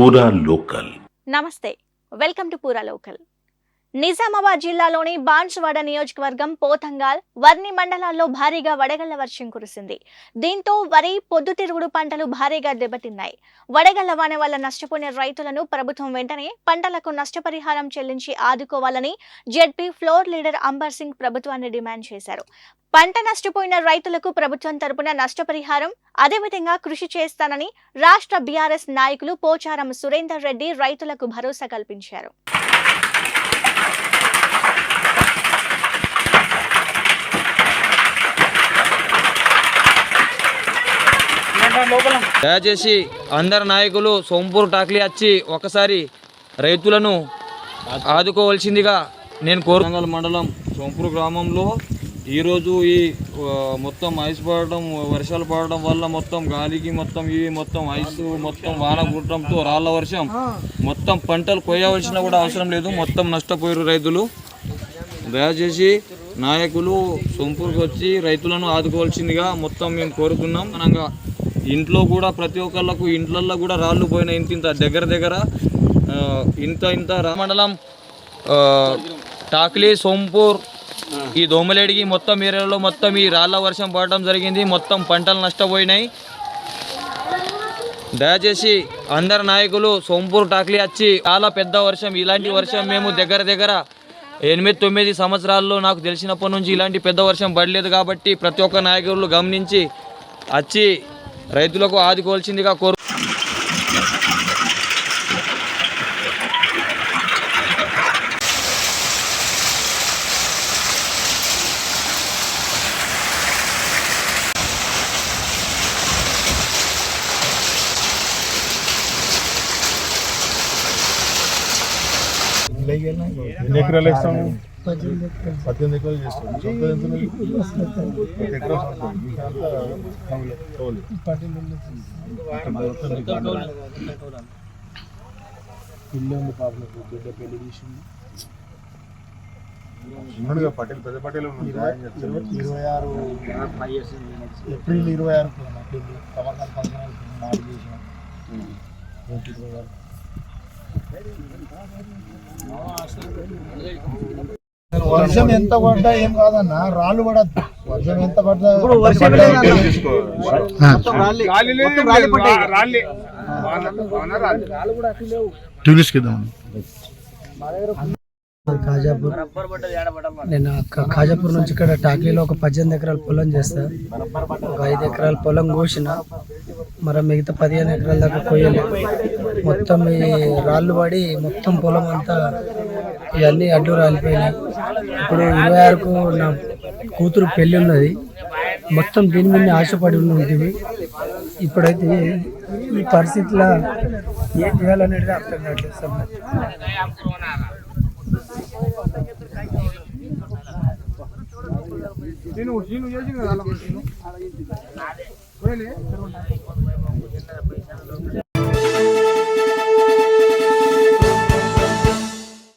పూరా లోకల్ నమస్తే welcome to Poora local Nizamabad జిల్లాలోని బాన్సువాడ నియోజకవర్గం పోతంగాల్ వర్ణి మండలాల్లో భారీగా వడగళ్ళ వర్షం కురిసింది. దీంతో వరి పొద్దుతిరుగుడు పంటలు భారీగా దెబ్బతిన్నాయి. వడగళ్ళ వాన వల్ల నష్టపోయిన రైతులను ప్రభుత్వం వెంటనే పంటలకు నష్టపరిహారం చెల్లించి ఆదుకోవాలని ZP floor leader Amber Singh ప్రభుత్వాన్ని డిమాండ్ చేశారు. పంట నష్టపోయిన రైతులకు ప్రభుత్వం తరపున నష్టపరిహారం అదేవిధంగా కృషి చేస్తానని రాష్ట్ర బీఆర్ఎస్ నాయకులు పోచారం సురేందర్ రెడ్డి రైతులకు భరోసా కల్పించారు. దయచేసి అందరు నాయకులు సోంపూర్ టాక్లీ వచ్చి ఒకసారి రైతులను ఆదుకోవాల్సిందిగా నేను కోరంగల్ మండలం సోంపూర్ గ్రామంలో ఈరోజు ఈ మొత్తం ఐస్ పడడం వర్షాలు పడడం వల్ల మొత్తం గాలికి మొత్తం ఇవి మొత్తం ఐస్ మొత్తం వాన గుట్టడంతో రాళ్ళ వర్షం. మొత్తం పంటలు కొయ్యవలసిన కూడా అవసరం లేదు. మొత్తం నష్టపోయారు రైతులు. దయచేసి నాయకులు సొంపూరుకు వచ్చి రైతులను ఆదుకోవాల్సిందిగా మొత్తం మేము కోరుతున్నాం. అనగా ఇంట్లో కూడా ప్రతి ఒక్కళ్ళకు ఇంట్లల్లో కూడా రాళ్ళు పోయిన ఇంత ఇంత దగ్గర దగ్గర. ఇంత ఇంత రా- మండలం ఆ, టాక్లీ సోంపూర్ ఈ దోమలేడికి మొత్తం ఏరియాలో మొత్తం ఈ రాళ్ళ వర్షం పడడం జరిగింది. మొత్తం పంటలు నష్టపోయినాయి. దయచేసి అందరు నాయకులు సోంపూర్ టాక్లీ వచ్చి చాలా పెద్ద వర్షం ఇలాంటి వర్షం మేము దగ్గర దగ్గర ఎనిమిది తొమ్మిది సంవత్సరాల్లో నాకు తెలిసినప్పటి నుంచి ఇలాంటి పెద్ద వర్షం పడలేదు కాబట్టి ప్రతి ఒక్క నాయకులు గమనించి వచ్చి రైతులకు ఆదుకోవాల్సిందిగా కోరు ఎన్ని ఎకరాలు ఇస్తాము పద్దెనిమిది ఎకరాలు చేస్తాము సొంత ఎంత ఉన్నది? పది ఎకరాలు సొంతం. మిగతా అంతా కౌలు. ఇక్కడ మొత్తం నీకు అన్న- పిల్లి ఉంది బిడ్డ పెళ్ళి చేసింది ఉన్నాడుగా పటేల్ పెద్ద పటేల్. ఇరవై ఆరు ఏప్రిల్ ఇరవై ఆరు పెళ్ళి కమర్నాథ్ ఫంక్షన్ నాలుగు చేసిన ఇరవై ఆరు వర్షం ఎంత పడ్డా ఏం కాదన్న రాళ్ళు పడద్దు వర్షం ఎంత పడ్డా తీసుకో. ఖాజాపూర్ నేను ఖాజాపూర్ నుంచి ఇక్కడ టాక్లీలో ఒక పద్దెనిమిది ఎకరాల పొలం చేస్తా. ఒక ఐదు ఎకరాల పొలం కోసిన. మరి మిగతా పదిహేను ఎకరాల దాకా కొయ్యలేదు మొత్తం ఈ రాళ్ళు పడి మొత్తం పొలం అంతా ఇవన్నీ అడ్డు రాలిపోయినాయి. ఇప్పుడు ఇరవై ఆరుకు నా కూతురు పెళ్ళి ఉన్నది. మొత్తం దీని మీద ఆశపడి ఉంటుంది ఇప్పుడైతే ఈ పరిస్థితిలో ఏం చేయాలనేది అర్థం కావట్లేదు సార్